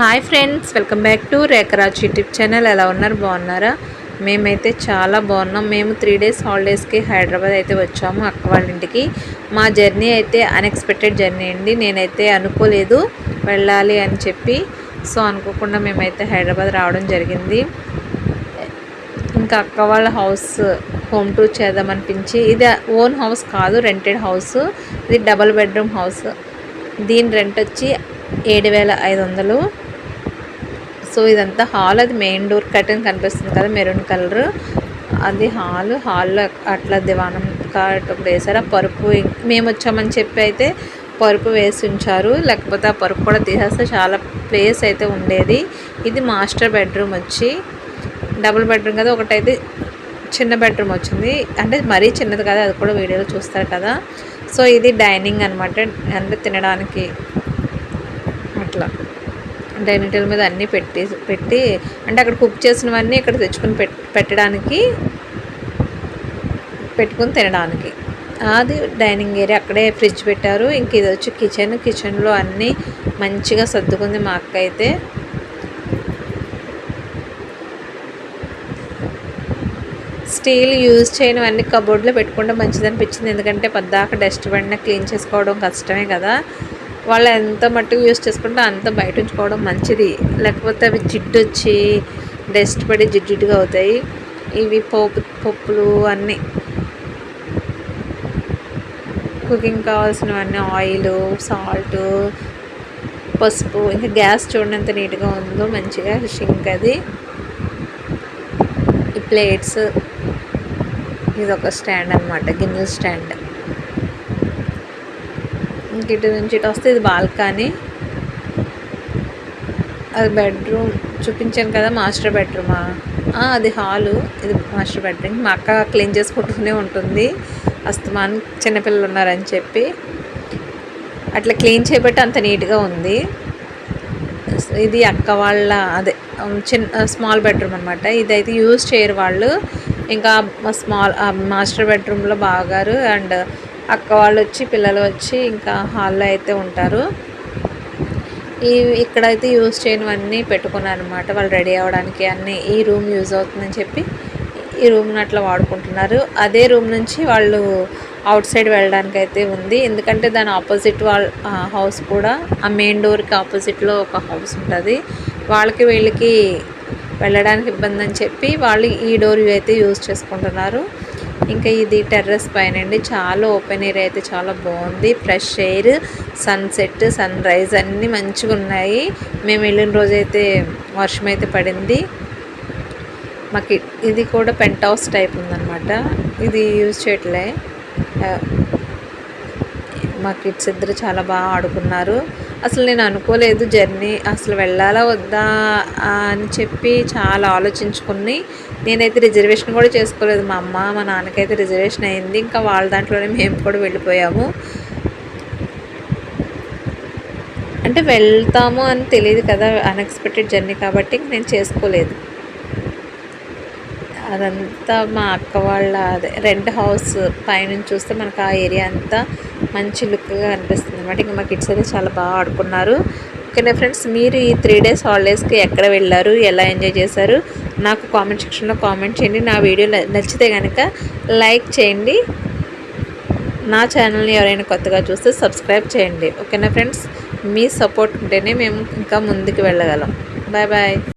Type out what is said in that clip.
Hi friends welcome back to Rekharaj YouTube channel ఎలా ఉన్నారు? బాగున్నారా? మేమైతే చాలా బాగున్నాం. మేము త్రీ డేస్ హాలిడేస్కి హైదరాబాద్ అయితే వచ్చాము అక్క వాళ్ళ ఇంటికి. మా జర్నీ అయితే అన్ఎక్స్పెక్టెడ్ జర్నీ అండి. నేనైతే అనుకోలేదు వెళ్ళాలి అని చెప్పి. సో అనుకోకుండా మేమైతే హైదరాబాద్ రావడం జరిగింది. ఇంకా అక్క వాళ్ళ హౌస్ హోమ్ టూర్ చేద్దామనిపించి ఇది ఓన్ హౌస్ కాదు రెంటెడ్ హౌస్ ఇది డబల్ బెడ్రూమ్ హౌస్ దీని రెంట్ వచ్చి ఏడు వేల ఐదు వందలు. సో ఇదంతా హాల్. అది మెయిన్ డోర్ కర్టెన్ కనిపిస్తుంది కదా మెరూన్ కలర్. అది హాల్. హాల్లో అట్లా దివానం ఒకటి వేసారు ఆ పరుపు మేము వచ్చామని చెప్పి అయితే పరుపు వేసి ఉంచారు. లేకపోతే ఆ పరుపు కూడా తీసేస్తే చాలా ప్లేస్ అయితే ఉండేది. ఇది మాస్టర్ బెడ్రూమ్ వచ్చి డబుల్ బెడ్రూమ్ కదా ఒకటైతే చిన్న బెడ్రూమ్ వచ్చింది. అంటే మరీ చిన్నది కదా అది కూడా వీడియోలో చూస్తారు కదా. సో ఇది డైనింగ్ అనమాట అంటే తినడానికి అట్లా. డైనింగ్ టేబుల్ మీద అన్నీ పెట్టి పెట్టి అంటే అక్కడ కుక్ చేసినవన్నీ ఇక్కడ తెచ్చుకొని పెట్టడానికి పెట్టుకొని తినడానికి. అది డైనింగ్ ఏరియా అక్కడే ఫ్రిడ్జ్ పెట్టారు. ఇంక ఇది వచ్చి కిచెన్. కిచెన్లో అన్నీ మంచిగా సర్దుకుంది మా అక్క అయితే. స్టీల్ యూజ్ చేయనివన్నీ కబోర్డ్లో పెట్టుకుంటే మంచిది అనిపించింది ఎందుకంటే పద్దాక డస్ట్ పడిన క్లీన్ చేసుకోవడం కష్టమే కదా. వాళ్ళు ఎంత మట్టుకు యూస్ చేసుకుంటే అంత బయట ఉంచుకోవడం మంచిది. లేకపోతే అవి జిడ్డు వచ్చి డస్ట్ పడి జిడ్డుగా అవుతాయి. ఇవి పోపు పప్పులు అన్నీ. కుకింగ్ కావాల్సినవన్నీ ఆయిల్ సాల్ట్ పసుపు ఇంకా గ్యాస్ చూడండి ఎంత నీట్గా ఉందో మంచిగా షింక్ అది. ఈ ప్లేట్స్ ఇది ఒక స్టాండ్ అనమాట గిన్నెల స్టాండ్ ఇంక ఇటు నుంచి ఇటు వస్తే ఇది బాల్కనీ. అది బెడ్రూమ్ చూపించాను కదా మాస్టర్ బెడ్రూమా? అది హాలు. ఇది మాస్టర్ బెడ్రూమ్. మా అక్క క్లీన్ చేసుకుంటూనే ఉంటుంది. అస్తమాన్ చిన్నపిల్లలు ఉన్నారని చెప్పి. అట్లా క్లీన్ చేయబట్టి అంత నీట్గా ఉంది. ఇది అక్క వాళ్ళ అదే చిన్న స్మాల్ బెడ్రూమ్ అనమాట ఇదైతే యూజ్ చేయరు వాళ్ళు. ఇంకా స్మాల్ మాస్టర్ బెడ్రూమ్లో బాగారు. అండ్ అక్క వాళ్ళు వచ్చి పిల్లలు వచ్చి ఇంకా హాల్లో అయితే ఉంటారు. ఈ ఇక్కడైతే యూజ్ చేయనివన్నీ పెట్టుకున్నాను అనమాట వాళ్ళు రెడీ అవ్వడానికి అన్నీ ఈ రూమ్ యూజ్ అవుతుందని చెప్పి ఈ రూమ్ని అట్లా వాడుకుంటున్నారు. అదే రూమ్ నుంచి వాళ్ళు అవుట్ సైడ్ వెళ్ళడానికి అయితే ఉంది. ఎందుకంటే దాని ఆపోజిట్ వాళ్ళ హౌస్ కూడా ఆ మెయిన్ డోర్కి ఆపోజిట్లో ఒక హౌస్ ఉంటుంది. వాళ్ళకి వీళ్ళకి వెళ్ళడానికి ఇబ్బంది అని చెప్పి వాళ్ళు ఈ డోర్ అయితే యూజ్ చేసుకుంటున్నారు. ఇంకా ఇది టెర్రస్ పైన అండి చాలా ఓపెన్ ఏరియా అయితే చాలా బాగుంది. Fresh air sunset sunrise అన్నీ మంచిగా ఉన్నాయి. మేము వెళ్ళిన రోజైతే వర్షం అయితే పడింది. మాకు ఇది కూడా పెంట్ హౌస్ టైప్ ఉందన్నమాట. ఇది యూజ్ చేయట్లే. మా కిడ్స్ ఇద్దరు చాలా బాగా ఆడుకున్నారు. అసలు నేను అనుకోలేదు జర్నీ అసలు వెళ్ళాలా వద్దా అని చెప్పి చాలా ఆలోచించుకుని నేనైతే రిజర్వేషన్ కూడా చేసుకోలేదు. మా అమ్మ మా నాన్నకైతే రిజర్వేషన్ అయింది. ఇంకా వాళ్ళ దాంట్లోనే మేము కూడా వెళ్ళిపోయాము. అంటే వెళ్తాము అని తెలియదు కదా అన్ఎక్స్పెక్టెడ్ జర్నీ కాబట్టి నేను చేసుకోలేదు. అదంతా మా అక్క వాళ్ళ అదే రెంట్ హౌస్ పైనుంచి చూస్తే మనకు ఆ ఏరియా అంతా మంచి లుక్గా అనిపిస్తుంది అనమాట ఇంకా మా కిడ్స్ అయితే చాలా బాగా ఆడుకున్నారు. ఓకేనా ఫ్రెండ్స్? మీరు ఈ త్రీ డేస్ హాలిడేస్కి ఎక్కడ వెళ్ళారు? ఎలా ఎంజాయ్ చేశారు? నాకు కామెంట్ సెక్షన్లో కామెంట్ చేయండి. నా వీడియో నచ్చితే కనుక లైక్ చేయండి. నా ఛానల్ని ఎవరైనా కొత్తగా చూస్తే సబ్స్క్రైబ్ చేయండి. ఓకేనా ఫ్రెండ్స్? మీ సపోర్ట్ ఉంటేనే మేము ఇంకా ముందుకు వెళ్ళగలం. Bye bye.